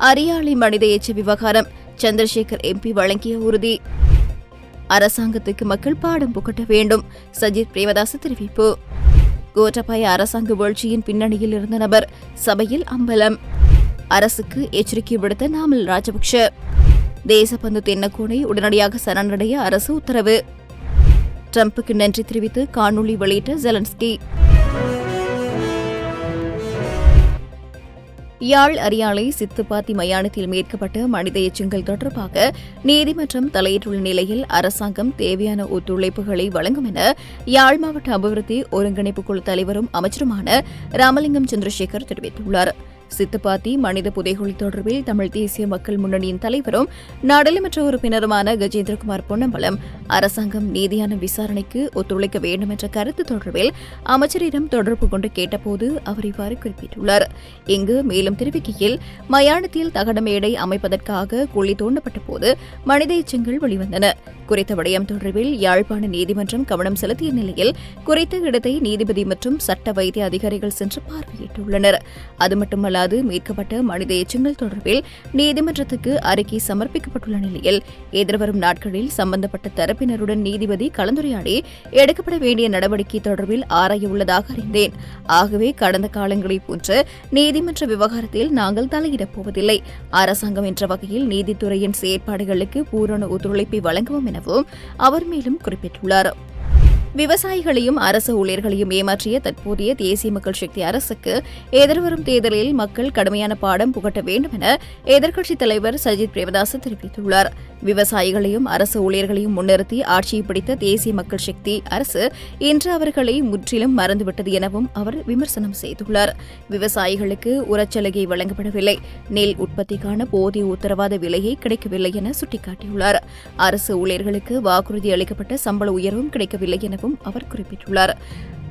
அரியாலை மனித ஏற்ற விவகாரம் சந்திரசேகர் எம்பி வழங்கிய உறுதி. அரசாங்கத்துக்கு மக்கள் பாடம் புகட்ட வேண்டும். சஜித் பிரேமதாச தெரிவிப்பு. கோட்டபாய அரசாங்க வீழ்ச்சியின் பின்னணியில் இருந்த நபர் சபையில் அம்பலம். அரசுக்கு எச்சரிக்கை விடுத்த நாமல் ராஜபக்ஷ. தேசபந்து தென்னக்கோனை உடனடியாக சரணடைய அரசு உத்தரவு. ட்ரம்புக்கு நன்றி தெரிவித்து காணொலி வெளியிட்ட ஜெலன்ஸ்கி. யாழ் அரியாலை சித்துப்பாத்தி மயானத்தில் மேற்கப்பட்ட மனித எச்சங்கள் தொடர்பாக நீதிமன்றம் தலையிட்டுள்ள நிலையில் அரசாங்கம் தேவையான ஒத்துழைப்புகளை வழங்கும் என யாழ் மாவட்ட அபிவிருத்தி ஒருங்கிணைப்பு குழு தலைவரும் அமைச்சருமான ராமலிங்கம் சந்திரசேகர் தெரிவித்துள்ளார். சித்துப்பாத்தி மனித புதைகுழி தொடர்பில் தமிழ் தேசிய மக்கள் முன்னணியின் தலைவரும் நாடாளுமன்ற உறுப்பினருமான கஜேந்திரகுமார் பொன்னம்பலம் அரசாங்கம் நீதியான விசாரணைக்கு ஒத்துழைக்க வேண்டும் என்ற கருத்து தொடர்பில் அமைச்சரிடம் தொடர்பு கொண்டு கேட்டபோது அவர் இவ்வாறு குறிப்பிட்டுள்ளார். இங்கு மேலும் தெரிவிக்கையில் மயானத்தில் தகட மேடை அமைப்பதற்காக குழி தோண்டப்பட்டபோது மனித எச்சங்கள் வெளிவந்தன. குறித்த விடயம் தொடர்பில் யாழ்ப்பாண நீதிமன்றம் கவனம் செலுத்திய நிலையில் குறித்த இடத்தை நீதிபதி மற்றும் சட்ட வைத்திய அதிகாரிகள் சென்று பார்வையிட்டுள்ளனர். அது மட்டுமல்லாது மீட்கப்பட்ட மனித எச்சங்கள் தொடர்பில் நீதிமன்றத்துக்கு அறிக்கை சமர்ப்பிக்கப்பட்டுள்ள நிலையில் எதிர்வரும் நாட்களில் சம்பந்தப்பட்ட தரப்பினருடன் நீதிபதி கலந்துரையாடி எடுக்கப்பட வேண்டிய நடவடிக்கை தொடர்பில் ஆராய உள்ளதாக அறிந்தேன். ஆகவே கடந்த காலங்களைப் போன்று நீதிமன்ற விவகாரத்தில் நாங்கள் தலையிடப் போவதில்லை அரசாங்கம் என்ற வகையில் நீதித்துறையின் செயற்பாடுகளுக்கு பூரண ஒத்துழைப்பை வழங்குவோம் எனவும் அவர் மேலும் குறிப்பிட்டுள்ளார். விவசாயிகளையும் அரசு ஊழியர்களையும் ஏமாற்றிய தற்போதைய தேசிய மக்கள் சக்தி அரசுக்கு எதிர்வரும் தேர்தலில் மக்கள் கடுமையான பாடம் புகட்ட வேண்டும் என எதிர்க்கட்சித் தலைவர் சஜித் பிரேமதாஸ் தெரிவித்துள்ளார். விவசாயிகளையும் அரசு ஊழியர்களையும் முன்னிறுத்தி ஆட்சியை பிடித்த தேசிய மக்கள் சக்தி அரசு இன்று அவர்களை முற்றிலும் மறந்துவிட்டது எனவும் அவர் விமர்சனம் செய்துள்ளார். விவசாயிகளுக்கு உரச்சலுகை வழங்கப்படவில்லை. நெல் உற்பத்திக்கான போதிய உத்தரவாத விலையை கிடைக்கவில்லை என சுட்டிக்காட்டியுள்ளார். அரசு ஊழியர்களுக்கு வாக்குறுதி அளிக்கப்பட்ட சம்பள உயர்வும் கிடைக்கவில்லை என எனவும் அவர் குறிப்பிட்டுள்ளார்.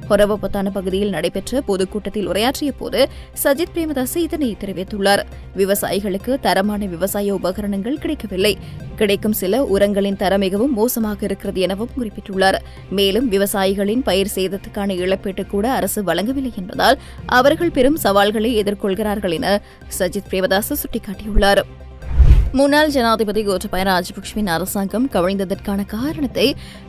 ஹொரவபத்தான பகுதியில் நடைபெற்ற பொதுக்கூட்டத்தில் உரையாற்றிய போது சஜித் பிரேமதாஸ் இதனை தெரிவித்துள்ளார். விவசாயிகளுக்கு தரமான விவசாய உபகரணங்கள் கிடைக்கவில்லை. கிடைக்கும் சில உரங்களின் தரம் மிகவும் மோசமாக இருக்கிறது எனவும் குறிப்பிட்டுள்ளார். மேலும் விவசாயிகளின் பயிர் சேதத்துக்கான இழப்பீட்டு கூட அரசு வழங்கவில்லை என்பதால் அவர்கள் பெரும் சவால்களை எதிர்கொள்கிறார்கள் என சஜித் பிரேமதாஸ் சுட்டிக்காட்டியுள்ளார். முன்னாள் ஜனாதிபதி கோட்டபாய ராஜபக்சவின் அரசாங்கம் கவிழ்ந்ததற்கான காரணத்தை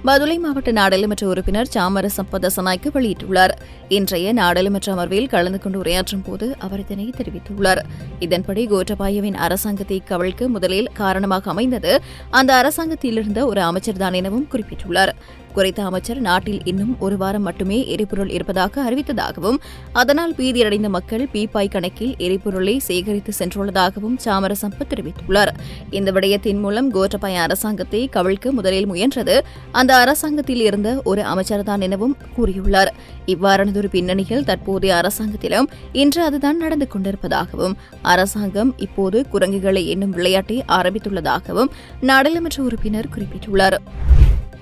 மதுரை மாவட்ட நாடாளுமன்ற உறுப்பினர் சாமர சம்பத சனாய்க்கு வெளியிட்டுள்ளார். இன்றைய நாடாளுமன்ற அமர்வில் கலந்து கொண்டு உரையாற்றும் போது அவர் இதனை தெரிவித்துள்ளார். இதன்படி கோட்டபாயவின் அரசாங்கத்தை கவிழ்க்க முதலில் காரணமாக அமைந்தது அந்த அரசாங்கத்தில் இருந்த ஒரு அமைச்சர்தான் எனவும் குறிப்பிட்டுள்ளார். குறைத்த அமைச்சர் நாட்டில் இன்னும் ஒரு வாரம் மட்டுமே எரிபொருள் இருப்பதாக அறிவித்ததாகவும் அதனால் பீதியடைந்த மக்கள் பீப்பாய் கணக்கில் எரிபொருளை சேகரித்து சென்றுள்ளதாகவும் சாமரசம்பத் தெரிவித்துள்ளார். இந்த விடயத்தின் மூலம் கோட்டபாய அரசாங்கத்தை கவிழ்க்க முதலில் முயன்றது அந்த அரசாங்கத்தில் இருந்த ஒரு அமைச்சர்தான் எனவும் கூறியுள்ளார். இவ்வாறானதொரு பின்னணியில் தற்போதைய அரசாங்கத்திலும் இன்று அதுதான் நடந்து கொண்டிருப்பதாகவும் அரசாங்கம் இப்போது குரங்குகளை என்னும் விளையாட்டை ஆரம்பித்துள்ளதாகவும் நாடாளுமன்ற உறுப்பினர் குறிப்பிட்டுள்ளார்.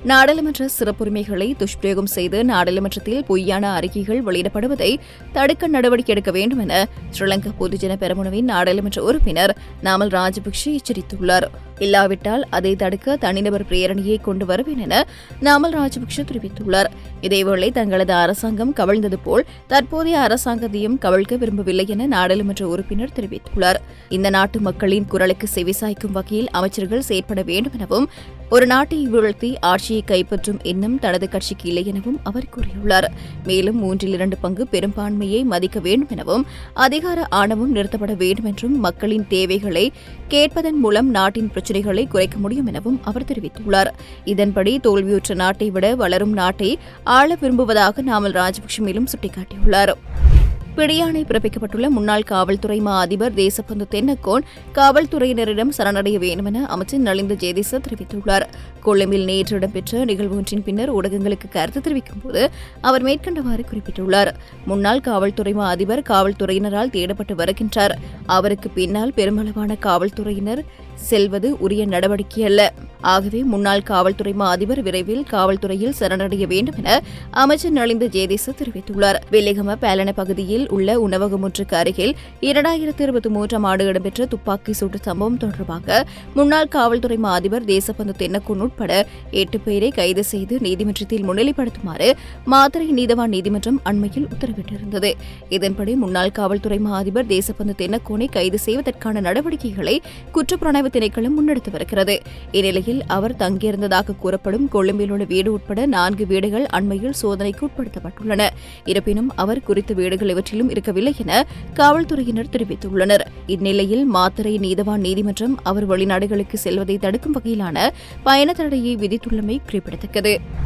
நாடாளுமன்ற சிறப்புரிமைகளை துஷ்பிரயோகம் செய்து நாடாளுமன்றத்தில் பொய்யான அறிக்கைகள் வெளியிடப்படுவதை தடுக்க நடவடிக்கை எடுக்க வேண்டும் என ஸ்ரீலங்கா பொதுஜன பெரமுனவின் நாடாளுமன்ற உறுப்பினர் நாமல் ராஜபக்சே எச்சரித்துள்ளார். இல்லாவிட்டால் அதை தடுக்க தனிநபர் பிரேரணையை கொண்டு வருவேன் என நாமல் ராஜபக்ஷ தெரிவித்துள்ளார். இதேவேளை தங்களது அரசாங்கம் கவிழ்ந்தது போல் தற்போதைய அரசாங்கத்தையும் கவிழ்க்க விரும்பவில்லை என நாடாளுமன்ற உறுப்பினர் தெரிவித்துள்ளார். இந்த நாட்டு மக்களின் குரலுக்கு செவிசாய்க்கும் வகையில் அமைச்சர்கள் செயற்பட வேண்டும் எனவும் ஒரு நாட்டை வீழ்த்தி ஆட்சியை கைப்பற்றும் எண்ணம் தனது கட்சிக்கு இல்லை எனவும் அவர் கூறியுள்ளார். மேலும் மூன்றில் இரண்டு பங்கு பெரும்பான்மையை மதிக்க வேண்டும் எனவும் அதிகார ஆணவம் நிறுத்தப்பட வேண்டும் என்றும் மக்களின் தேவைகளை கேட்பதன் மூலம் நாட்டின் பிரச்சினைகளை குறைக்க முடியும் எனவும் அவர் தெரிவித்துள்ளார். இதன்படி தோல்வியுற்ற நாட்டை விட வளரும் நாட்டை ஆள விரும்புவதாக நாமல் ராஜபக்ஷ மேலும் சுட்டிக்காட்டியுள்ளார். பிடியாணை பிறப்பிக்கப்பட்டுள்ள முன்னாள் காவல்துறை மா அதிபர் தேசப்பந்து தென்னக்கோன் காவல்துறையினரிடம் சரணடைய வேண்டும் என அமைச்சர் நலிந்த ஜெயதீச தெரிவித்துள்ளார். கொழும்பில் நேற்று இடம்பெற்ற நிகழ்வு ஒன்றின் பின்னர் ஊடகங்களுக்கு கருத்து தெரிவிக்கும் போது அவர் மேற்கண்டவாறு குறிப்பிட்டுள்ளார். முன்னாள் காவல்துறை மா அதிபர் காவல்துறையினரால் தேடப்பட்டு வருகின்றார். அவருக்கு பின்னால் பெருமளவான காவல்துறையினர் செல்வது உரிய நடவடிக்கை அல்ல. ஆகவே முன்னாள் காவல்துறை மா அதிபர் விரைவில் காவல்துறையில் சரணடைய வேண்டும் என அமைச்சர் நலிந்த ஜேதேச தெரிவித்துள்ளார். வெள்ளிகம பேலன பகுதியில் உள்ள உணவகம் ஒன்றுக்கு அருகில் இரண்டாயிரத்தி இருபத்தி மூன்றாம் ஆண்டு இடம்பெற்ற துப்பாக்கி சூட்டு சம்பவம் தொடர்பாக முன்னாள் காவல்துறை மா அதிபர் தேசபந்து தென்னக்குன் உட்பட எட்டு பேரை கைது செய்து நீதிமன்றத்தில் முன்னிலைப்படுத்துமாறு மாத்திரை நீதவான் நீதிமன்றம் அண்மையில் உத்தரவிட்டிருந்தது. இதன்படி முன்னாள் காவல்துறை மா அதிபர் தேசபந்து தென்னக்கோனை கைது செய்வதற்கான நடவடிக்கைகளை குற்றப்புலனாய்வு திணைக்களம் முன்னெடுத்து வருகிறது. இந்நிலையில் அவர் தங்கியிருந்ததாக கூறப்படும் கொழும்பில் உள்ள வீடு உட்பட நான்கு வீடுகள் அண்மையில் சோதனைக்கு உட்படுத்தப்பட்டுள்ளன. இருப்பினும் அவர் குறித்த வீடுகள் இவற்றிலும் இருக்கவில்லை என காவல்துறையினர் தெரிவித்துள்ளனர். இந்நிலையில் மாத்தறை நீதவான் நீதிமன்றம் அவர் வெளிநாடுகளுக்கு செல்வதை தடுக்கும் வகையிலான பயண தடையை விதித்துள்ளமை குறிப்பிடத்தக்கது.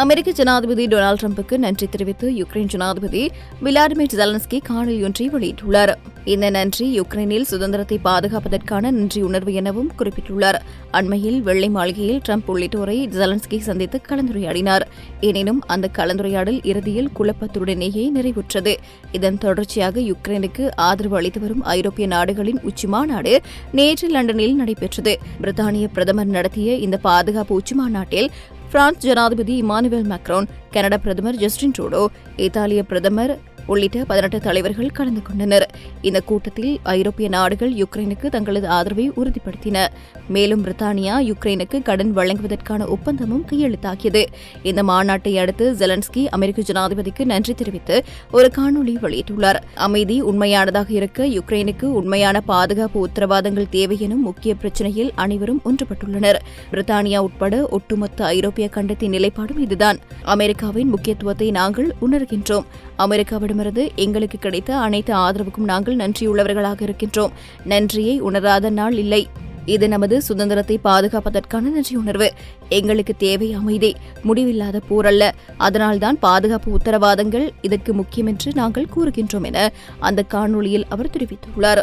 அமெரிக்க ஜனாதிபதி டொனால்டு டிரம்புக்கு நன்றி தெரிவித்து யுக்ரைன் ஜனாதிபதி விளாடிமிர் ஜெலன்ஸ்கி காணொலி ஒன்றை வெளியிட்டுள்ளார். இந்த நன்றி யுக்ரைனில் சுதந்திரத்தை பாதுகாப்பதற்கான நன்றி உணர்வு எனவும் குறிப்பிட்டுள்ளார். அண்மையில் வெள்ளை மாளிகையில் ட்ரம்ப் உள்ளிட்டோரை ஜெலன்ஸ்கி சந்தித்து கலந்துரையாடினார். எனினும் அந்த கலந்துரையாடல் இறுதியில் குழப்பத்துடனேயே நிறைவுற்றது. இதன் தொடர்ச்சியாக யுக்ரைனுக்கு ஆதரவு அளித்து வரும் ஐரோப்பிய நாடுகளின் உச்சிமாநாடு நேற்று லண்டனில் நடைபெற்றது. பிரித்தானிய பிரதமர் நடத்திய இந்த பாதுகாப்பு உச்சிமாநாட்டில் பிரான்ஸ் ஜனாதிபதி இமானுவேல் மேக்ரோன் கனடா பிரதமர் ஜஸ்டின் ட்ரூடோ இத்தாலிய பிரதமர் உள்ளிட்ட பதினெட்டு தலைவர்கள் கலந்து கொண்டனர். இந்த கூட்டத்தில் ஐரோப்பிய நாடுகள் யுக்ரைனுக்கு தங்களது ஆதரவை உறுதிப்படுத்தின. மேலும் பிரித்தானியா யுக்ரைனுக்கு கடன் வழங்குவதற்கான ஒப்பந்தமும் கையெழுத்தாகியது. இந்த மாநாட்டை அடுத்து ஜெலன்ஸ்கி அமெரிக்க ஜனாதிபதிக்கு நன்றி தெரிவித்து ஒரு காணொலி வெளியிட்டுள்ளார். அமைதி உண்மையானதாக இருக்க யுக்ரைனுக்கு உண்மையான பாதுகாப்பு உத்தரவாதங்கள் தேவை எனும் முக்கிய பிரச்சினையில் அனைவரும் ஒன்றுபட்டுள்ளனர். பிரித்தானியா உட்பட ஒட்டுமொத்த ஐரோப்பிய கண்டத்தின் நிலைப்பாடும் இதுதான். அமெரிக்காவின் முக்கியத்துவத்தை நாங்கள் உணர்கின்றோம். அமெரிக்காவிடமிருந்து எங்களுக்கு கிடைத்த அனைத்து ஆதரவுக்கும் நாங்கள் நன்றியுள்ளவர்களாக இருக்கின்றோம். நன்றியை உணராத நாள் இல்லை. இது நமது சுதந்திரத்தை பாதுகாப்பதற்கான நன்றியுணர்வு எங்களுக்கு தேவை அமைதி. முடிவில்லாத போரல்ல அதனால்தான் பாதுகாப்பு உத்தரவாதங்கள் இதற்கு முக்கியம் என்று நாங்கள் கூறுகின்றோம் என அந்த காணொளியில் அவர் தெரிவித்துள்ளார்.